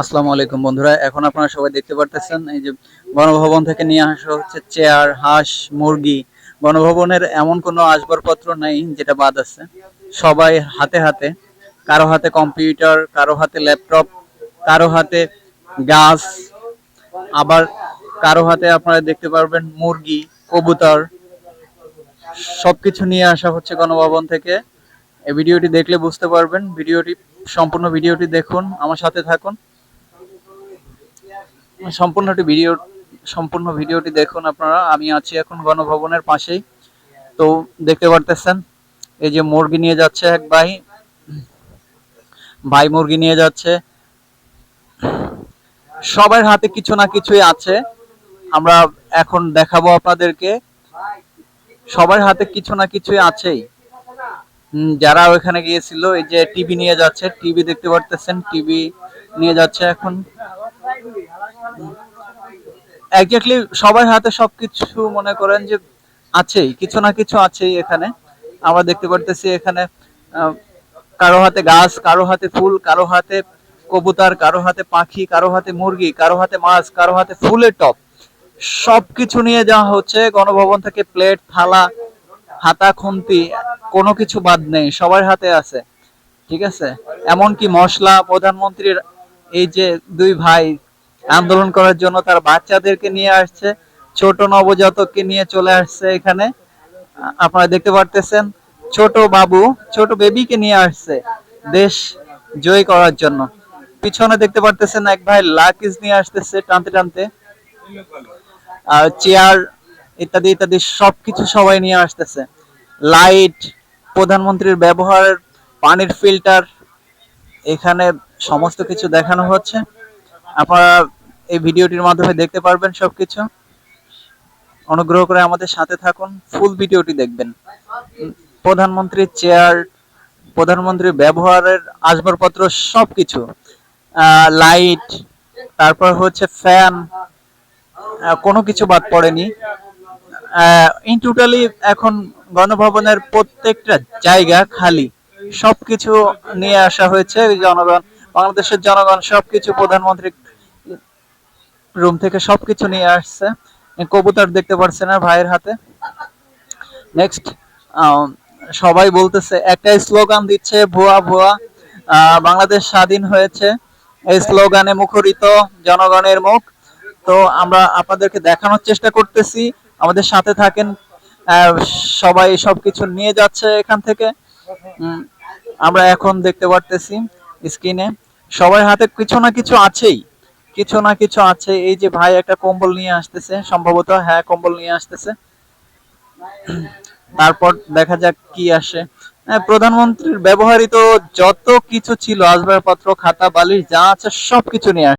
আসসালামু আলাইকুম বন্ধুরা, এখন আপনারা সবাই দেখতে পারতেছেন এই যে গণভবন থেকে নিয়ে আসা হচ্ছে চেয়ার, হাঁস, মুরগি। গণভবনের এমন কোনো আসবাবপত্র নেই যেটা বাদ আছে। সবাই হাতে হাতে, কারও হাতে কম্পিউটার, কারও হাতে ল্যাপটপ, কারও হাতে গাছ আবার কারও হাতে আপনারা দেখতে পারবেন মুরগি, কবুতর, সবকিছু নিয়ে আসা হচ্ছে গণভবন থেকে। এই ভিডিওটি দেখলে বুঝতে পারবেন, ভিডিওটি, সম্পূর্ণ ভিডিওটি দেখুন, আমার সাথে থাকুন। সম্পূর্ণটি ভিডিও, সম্পূর্ণ ভিডিওটি দেখুন আপনারা। আমি আছি এখন গণভবনের পাশেই। তো দেখতে পারতেছেন, এই যে মুরগি নিয়ে যাচ্ছে এক ভাই। ভাই মুরগি নিয়ে যাচ্ছে। সবার হাতে কিছু না কিছুই আছে। আমরা এখন দেখাবো আপনাদেরকে। সবার হাতে কিছু না কিছুই আছেই। যারা ওখানে গিয়েছিল, এই যে টিভি নিয়ে যাচ্ছে, টিভি দেখতে পারতেছেন, টিভি নিয়ে যাচ্ছে এখন। এক্স্যাক্টলি সবার হাতে সবকিছু মনে করেন যে আছেই, কিছু না কিছু আছেই এখানে। আমরা দেখতে পারতেছি এখানে কারও হাতে গাছ, কারও হাতে ফুল, কারও হাতে কবুতর, কারও হাতে পাখি, কারও হাতে মুরগি, কারও হাতে মাছ, কারও হাতে ফুলের টপ সবকিছু নিয়ে যাওয়া হচ্ছে, গণভবন থেকে প্লেট, থালা, হাতা, খুন্তি, কোনো কিছু বাদ নেই, সবার হাতে আছে। ঠিক আছে? এমনকি মশলা, প্রধানমন্ত্রীর এই যে দুই ভাই আন্দোলন করার জন্য তার বাচ্চাদেরকে নিয়ে আসছে, ছোট নবজাতককে নিয়ে চলে আসছে এখানে। আপনারা দেখতে পারতেছেন, ছোট বাবু, ছোট বেবিকে নিয়ে আসছে দেশ জয় করার জন্য। পিছনে দেখতে পারতেছেন এক ভাই লাকিজ নিয়ে আসতেছে টানতে টানতে। আর চেয়ার ইত্যাদি ইত্যাদি সবকিছু সবাই নিয়ে আসতেছে। লাইট, প্রধানমন্ত্রীর ব্যবহার, পানির ফিল্টার, এখানে সমস্ত কিছু দেখানো হচ্ছে। আপনারা এই ভিডিওটির মাধ্যমে দেখতে পারবেন সবকিছু। অনুগ্রহ করে আমাদের সাথে থাকুন, ফুল ভিডিওটি দেখবেন। প্রধানমন্ত্রীর চেয়ার, প্রধানমন্ত্রীর ব্যবহারের আসবাবপত্র সবকিছু লাইট, তারপর হচ্ছে ফ্যান কোনো কিছু বাদ পড়েনি। ইন টোটালি এখন গণভবনের প্রত্যেকটা জায়গা খালি। সবকিছু নিয়ে আসা হয়েছে, জনগণ, বাংলাদেশের জনগণ, সবকিছু প্রধানমন্ত্রী রুম থেকে সবকিছু নিয়ে আসছে। কবুতর দেখতে পারছে না ভাইয়ের হাতে। নেক্সট সবাই বলতেছে, একটা স্লোগান দিচ্ছে, ভুয়া ভুয়া বাংলাদেশ স্বাধীন হয়েছে। এই স্লোগানে মুখরিত জনগণের মুখ। তো আমরা আপনাদেরকে দেখানোর চেষ্টা করতেছি। আমাদের সাথে থাকেন সবাই সবকিছু নিয়ে যাচ্ছে এখান থেকে। আমরা এখন দেখতে পারতেছি স্ক্রিনে। সবার হাতে কিছু না কিছু আছেই। কিছু না কিছু আছে। এই যে ভাই একটা কম্বল নিয়ে আসতেছে সম্ভবত হ্যাঁ কম্বল নিয়ে আসতেছে। তারপর দেখা যাক কি আসে। হ্যাঁ, প্রধানমন্ত্রীর ব্যবহৃত যত কিছু ছিল আসবাবপত্র খাতা বালিশ যা আছে সবকিছু নিয়ে আসে